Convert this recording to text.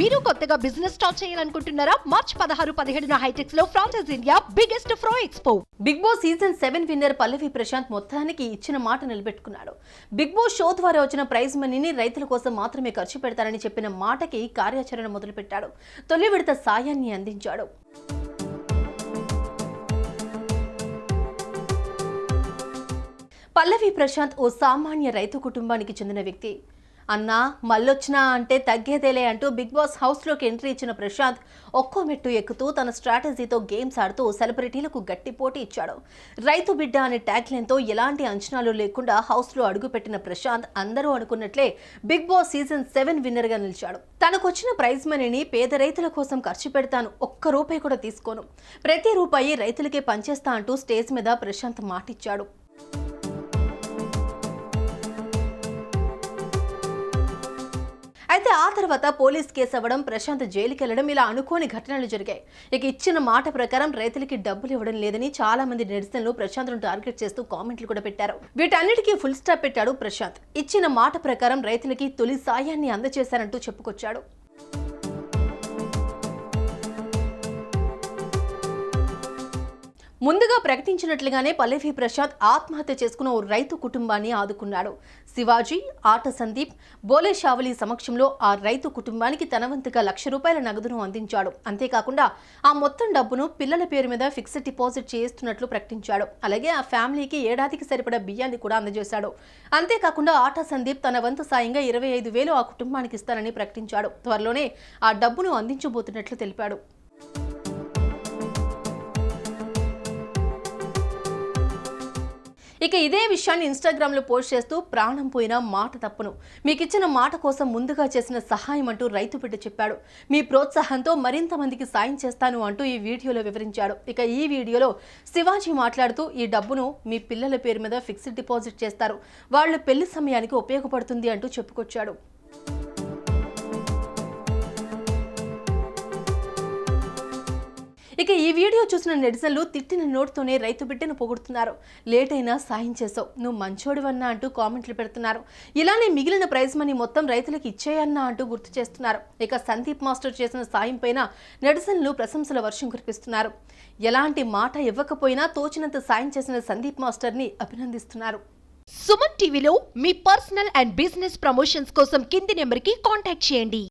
మీరు కొత్తగా business start చేయాలనుకుంటున్నారా? మార్చ్ పదహారు పదిహేడున హైటెక్స్లో franchise India biggest ఫ్రో expo Bigg Boss season seven winner Pallavi Prashanth మొత్తానికి ఇచ్చిన మాట నిలబెట్టుకున్నాడు. బిగ్ బాస్ షో ద్వారా వచ్చిన ప్రైజ్ మనీని రైతుల కోసం మాత్రమే ఖర్చు పెడతారని చెప్పిన మాటకి కార్యాచరణ మొదలుపెట్టాడు. తొలి విడత సాయాన్ని అందించాడు. పల్లవి ప్రశాంత్ ఓ సామాన్య రైతు కుటుంబానికి చెందిన వ్యక్తి. అన్నా మళ్ళొచ్చినా అంటే తగ్గేదేలే అంటూ బిగ్ బాస్ హౌస్లోకి ఎంట్రీ ఇచ్చిన ప్రశాంత్ ఒక్కో మెట్టు ఎక్కుతూ తన స్ట్రాటజీతో గేమ్స్ ఆడుతూ సెలబ్రిటీలకు గట్టి పోటీ ఇచ్చాడు. రైతు బిడ్డ అనే ట్యాగ్లైన్తో ఎలాంటి అంచనాలు లేకుండా హౌస్లో అడుగుపెట్టిన ప్రశాంత్ అందరూ అనుకున్నట్లే బిగ్ బాస్ సీజన్ సెవెన్ విన్నర్గా నిలిచాడు. తనకొచ్చిన ప్రైజ్ మనీని పేద రైతుల కోసం ఖర్చు పెడతాను ఒక్క రూపాయి కూడా తీసుకోను. ప్రతి రూపాయి రైతులకే పనిచేస్తా అంటూ స్టేజ్ మీద ప్రశాంత్ మాటిచ్చాడు. అయితే ఆ తర్వాత పోలీస్ కేసు అవ్వడం ప్రశాంత్ జైలుకి ఇలా అనుకోని ఘటనలు జరిగాయి. ఇక ఇచ్చిన మాట ప్రకారం రైతులకి డబ్బులు ఇవ్వడం లేదని చాలా మంది నెటిజన్లు ప్రశాంత్ను టార్గెట్ చేస్తూ కామెంట్లు కూడా పెట్టారు. వీటన్నిటికీ ఫుల్ స్టాప్ పెట్టాడు ప్రశాంత్. ఇచ్చిన మాట ప్రకారం రైతులకి తొలి సాయాన్ని అందజేశారంటూ చెప్పుకొచ్చాడు. ముందుగా ప్రకటించినట్లుగానే పల్లవి ప్రసాద్ ఆత్మహత్య చేసుకున్న ఓ రైతు కుటుంబాన్ని ఆదుకున్నాడు. శివాజీ ఆట సందీప్ బోలే షావలి సమక్షంలో ఆ రైతు కుటుంబానికి తన వంతుగా లక్ష రూపాయల నగదును అందించాడు. అంతేకాకుండా ఆ మొత్తం డబ్బును పిల్లల పేరు మీద ఫిక్స్డ్ డిపాజిట్ చేస్తున్నట్లు ప్రకటించాడు. అలాగే ఆ ఫ్యామిలీకి ఏడాదికి సరిపడా బియ్యాన్ని కూడా అందజేశాడు. అంతేకాకుండా ఆట సందీప్ తన వంతు సాయంగా ఇరవై ఐదు వేలు ఆ కుటుంబానికి ఇస్తానని ప్రకటించాడు. త్వరలోనే ఆ డబ్బును అందించబోతున్నట్లు తెలిపాడు. ఇక ఇదే విషయాన్ని ఇన్స్టాగ్రామ్లో పోస్ట్ చేస్తూ ప్రాణం పోయిన మాట తప్పును. మీకు ఇచ్చిన మాట కోసం ముందుగా చేసిన సహాయం అంటూ రైతు బిడ్డ చెప్పాడు. మీ ప్రోత్సాహంతో మరింత మందికి సాయం చేస్తాను అంటూ ఈ వీడియోలో వివరించాడు. ఇక ఈ వీడియోలో శివాజీ మాట్లాడుతూ ఈ డబ్బును మీ పిల్లల పేరు మీద ఫిక్స్డ్ డిపాజిట్ చేస్తారు. వాళ్ళ పెళ్ళి సమయానికి ఉపయోగపడుతుంది అంటూ చెప్పుకొచ్చాడు. ఇక ఈ వీడియో చూసిన నెటిజన్లు తిట్టిన నోటుతోనే రైతు బిడ్డను పొగుడుతున్నారు. లేట్ అయినా సాయం చేసావు. నువ్వు మంచోడివన్నా అంటూ కామెంట్లు పెడుతున్నారు. ఇలానే మిగిలిన ప్రైజ్ మనీ మొత్తం రైతులకు ఇచ్చేయన్నా అంటూ గుర్తు చేస్తున్నారు. ఇక సందీప్ మాస్టర్ చేసిన సాయం పైన నెటిజన్లు ప్రశంసల వర్షం కురిపిస్తున్నారు. ఎలాంటి మాట ఇవ్వకపోయినా తోచినంత సాయం చేసిన సందీప్ మాస్టర్ని అభినందిస్తున్నారు. సుమన్ టీవీలో మీ పర్సనల్ అండ్ బిజినెస్ ప్రమోషన్స్ కోసం కింది నెంబర్కి కాంటాక్ట్ చేయండి.